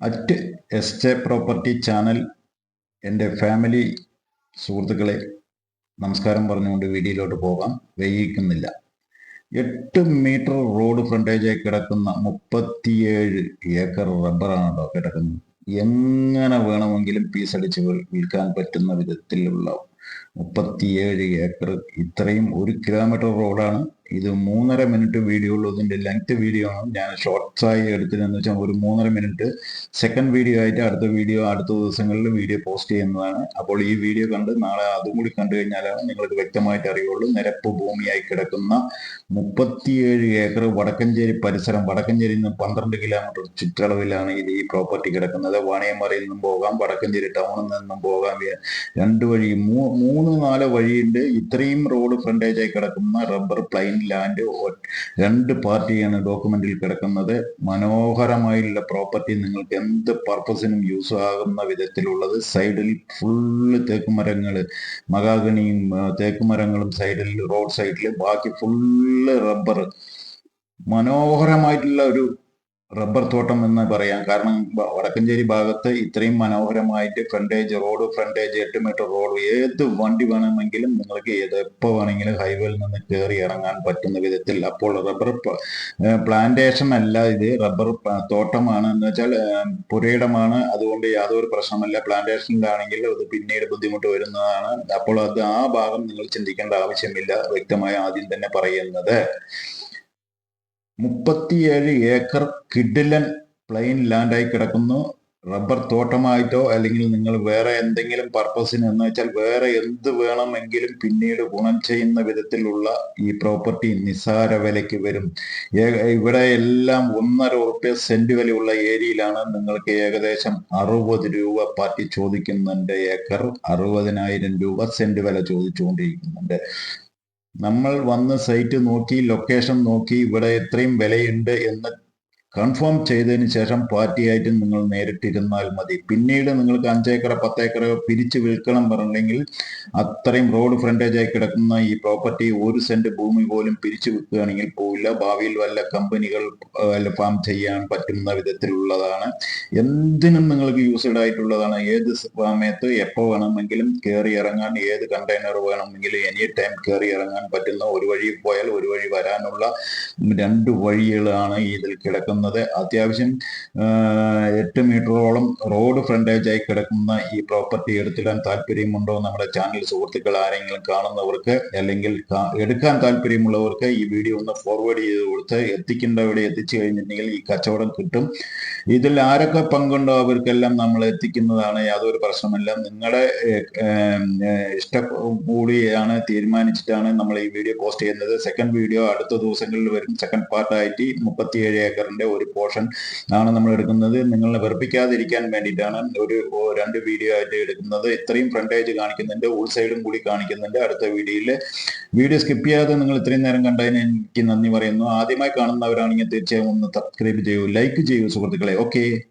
At S J property channel എന്റെ family സുഹൃത്തുക്കളെ നമസ്കാരം പറഞ്ഞുകൊണ്ട് വീഡിയോയിലോട്ട് പോകാം. വൈകിക്കുന്നില്ല. എട്ട് മീറ്റർ റോഡ് ഫ്രണ്ടേജായി കിടക്കുന്ന മുപ്പത്തിയേഴ് ഏക്കർ റബ്ബറാണ് കേട്ടോ കിടക്കുന്നത്. എങ്ങനെ വേണമെങ്കിലും പീസ് അടിച്ച് വിൽക്കാൻ പറ്റുന്ന വിധത്തിലുള്ള മുപ്പത്തിയേഴ് ഏക്കർ ഇത്രയും ഒരു കിലോമീറ്റർ റോഡാണ് ഇത് മൂന്നര മിനിറ്റ് വീഡിയോ ഉള്ളൂ. ഇതിന്റെ ലെങ്ത് വീഡിയോ ആണ്. ഞാൻ ഷോർട്സ് ആയി എടുത്തതെന്ന് വെച്ചാൽ ഒരു മൂന്നര മിനിറ്റ്. സെക്കൻഡ് വീഡിയോ ആയിട്ട് അടുത്ത വീഡിയോ അടുത്ത ദിവസങ്ങളിൽ വീഡിയോ പോസ്റ്റ് ചെയ്യുന്നതാണ്. അപ്പോൾ ഈ വീഡിയോ കണ്ട് നാളെ അതും കൂടി കണ്ടു കഴിഞ്ഞാലാണ് നിങ്ങൾക്ക് വ്യക്തമായിട്ട് അറിയുള്ളൂ. നിരപ്പ് ഭൂമിയായി കിടക്കുന്ന മുപ്പത്തിയേഴ് ഏക്കർ വടക്കഞ്ചേരി പരിസരം വടക്കഞ്ചേരിയിൽ നിന്ന് പന്ത്രണ്ട് കിലോമീറ്റർ ചുറ്റളവിലാണ് ഇത് ഈ പ്രോപ്പർട്ടി കിടക്കുന്നത്. വാണിയമ്പറയിൽ നിന്നും പോകാം വടക്കഞ്ചേരി ടൗണിൽ നിന്നും പോകാം. രണ്ട് വഴി മൂന്ന് നാല് വഴിയുണ്ട്. ഇത്രയും റോഡ് ഫ്രണ്ടേജായി കിടക്കുന്ന റബ്ബർ പ്ലൈൻ ലാൻഡ് രണ്ട് പാർട്ടിയാണ് ഡോക്യുമെന്റിൽ കിടക്കുന്നത്. മനോഹരമായുള്ള പ്രോപ്പർട്ടി നിങ്ങൾക്ക് എന്ത് പർപ്പസിനും യൂസ് ആകുന്ന വിധത്തിലുള്ളത് സൈഡിൽ ഫുള്ള് തേക്കുമരങ്ങൾ മകാഗണിയും തേക്കുമരങ്ങളും സൈഡിൽ റോഡ് സൈഡിൽ ബാക്കി ഫുള്ള് റബ്ബർ മനോഹരമായിട്ടുള്ള ഒരു റബ്ബർ തോട്ടം എന്ന് പറയാം. കാരണം വടക്കഞ്ചേരി ഭാഗത്ത് ഇത്രയും മനോഹരമായിട്ട് ഫ്രണ്ടേജ് റോഡ് ഫ്രണ്ടേജ് എട്ട് മീറ്റർ റോഡ് ഏത് വണ്ടി വേണമെങ്കിലും നിങ്ങൾക്ക് ഏത് എപ്പോ വേണമെങ്കിലും ഹൈവേയിൽ നിന്ന് കയറി ഇറങ്ങാൻ പറ്റുന്ന വിധത്തിൽ അപ്പോൾ റബ്ബർ പ്ലാന്റേഷൻ അല്ല ഇത്. റബ്ബർ തോട്ടമാണ്. എന്ന് വെച്ചാൽ പുരയിടമാണ്. അതുകൊണ്ട് യാതൊരു പ്രശ്നമല്ല പ്ലാന്റേഷനിലാണെങ്കിൽ അത് പിന്നീട് ബുദ്ധിമുട്ട് വരുന്നതാണ്. അപ്പോൾ അത് ആ ഭാഗം നിങ്ങൾ ചിന്തിക്കേണ്ട ആവശ്യമില്ല. വ്യക്തമായി ആദ്യം തന്നെ പറയുന്നത്. മുപ്പത്തിയേഴ് ഏക്കർ കിഡിലൻ പ്ലെയിൻ ലാൻഡായി കിടക്കുന്നു. റബ്ബർ തോട്ടമായിട്ടോ അല്ലെങ്കിൽ നിങ്ങൾ വേറെ എന്തെങ്കിലും പർപ്പസിന് എന്ന് വെച്ചാൽ വേറെ എന്ത് വേണമെങ്കിലും പിന്നീട് ഗുണം ചെയ്യുന്ന വിധത്തിലുള്ള ഈ പ്രോപ്പർട്ടി നിസാര വിലയ്ക്ക് വരും. ഇവിടെ എല്ലാം ഒന്നര ഉറുപ്പ്യ സെന്റ് വിലയുള്ള ഏരിയയിലാണ് നിങ്ങൾക്ക് ഏകദേശം അറുപത് രൂപ പാർട്ടി ചോദിക്കുന്നുണ്ട്. ഏക്കർ അറുപതിനായിരം രൂപ സെന്റ് വില ചോദിച്ചുകൊണ്ടിരിക്കുന്നുണ്ട്. നമ്മൾ വന്ന് സൈറ്റ് നോക്കി ലൊക്കേഷൻ നോക്കി ഇവിടെ ഇത്രയും വിലയുണ്ട് എന്ന് കൺഫേം ചെയ്തതിന് ശേഷം പാർട്ടിയായിട്ട് നിങ്ങൾ നേരിട്ടിരുന്നാൽ മതി. പിന്നീട് നിങ്ങൾക്ക് അഞ്ചേക്കറ പത്തേക്കറോ പിരിച്ചു വിൽക്കണം പറഞ്ഞെങ്കിൽ അത്രയും റോഡ് ഫ്രണ്ടേജ് ആയി കിടക്കുന്ന ഈ പ്രോപ്പർട്ടി ഒരു സെന്റ് ഭൂമി പോലും പിരിച്ചു വിൽക്കുകയാണെങ്കിൽ പോവില്ല. ഭാവിയിൽ വല്ല കമ്പനികൾ ഫാം ചെയ്യാൻ പറ്റുന്ന വിധത്തിലുള്ളതാണ്. എന്തിനും നിങ്ങൾക്ക് യൂസ്ഡ് ആയിട്ടുള്ളതാണ്. ഏത് സമയത്ത് എപ്പോൾ വേണമെങ്കിലും കയറി ഇറങ്ങാൻ ഏത് കണ്ടെയ്നർ വേണമെങ്കിലും എനി ടൈം കയറി ഇറങ്ങാൻ പറ്റുന്ന ഒരു വഴി പോയാൽ ഒരു വഴി വരാനുള്ള രണ്ട് വഴികളാണ് ഇതിൽ കിടക്കുന്നത്. കിടക്കുന്നത് അത്യാവശ്യം എട്ട് മീറ്ററോളം റോഡ് ഫ്രണ്ടേജായി കിടക്കുന്ന ഈ പ്രോപ്പർട്ടി എടുത്തിടാൻ താല്പര്യമുണ്ടോ നമ്മുടെ ചാനൽ സുഹൃത്തുക്കൾ ആരെങ്കിലും കാണുന്നവർക്ക്? അല്ലെങ്കിൽ എടുക്കാൻ താല്പര്യമുള്ളവർക്ക് ഈ വീഡിയോ ഒന്ന് ഫോർവേഡ് ചെയ്ത് കൊടുത്ത് എത്തിക്കേണ്ടവിടെ എത്തിച്ചു കഴിഞ്ഞിട്ടുണ്ടെങ്കിൽ ഈ കച്ചവടം കിട്ടും. ഇതിൽ ആരൊക്കെ പങ്കുണ്ടോ അവർക്കെല്ലാം നമ്മൾ എത്തിക്കുന്നതാണ് യാതൊരു പ്രശ്നമല്ല നിങ്ങളുടെ ഇഷ്ട കൂടിയാണ് തീരുമാനിച്ചിട്ടാണ് നമ്മൾ ഈ വീഡിയോ പോസ്റ്റ് ചെയ്യുന്നത്. സെക്കൻഡ് വീഡിയോ അടുത്ത ദിവസങ്ങളിൽ വരും. സെക്കൻഡ് പാർട്ടായിട്ട് മുപ്പത്തിയേഴ് ഏക്കറിന്റെ ഒരു പോർഷൻ ആണ് നമ്മൾ എടുക്കുന്നത്. നിങ്ങളെ വെറുപ്പിക്കാതിരിക്കാൻ വേണ്ടിയിട്ടാണ് ഒരു രണ്ട് വീഡിയോ ആയിട്ട് എടുക്കുന്നത്. ഇത്രയും ഫ്രണ്ടേജ് കാണിക്കുന്നുണ്ട്. ഉൾ സൈഡും കൂടി കാണിക്കുന്നുണ്ട്. അടുത്ത വീഡിയോയിൽ വീഡിയോ സ്കിപ്പ് ചെയ്യാതെ നിങ്ങൾ ഇത്രയും നേരം കണ്ടതിന് എനിക്ക് നന്ദി പറയുന്നു. ആദ്യമായി കാണുന്നവരാണെങ്കിൽ തീർച്ചയായും ഒന്ന് സബ്സ്ക്രൈബ് ചെയ്യൂ ലൈക്ക് ചെയ്യൂ സുഹൃത്തുക്കളെ. okay,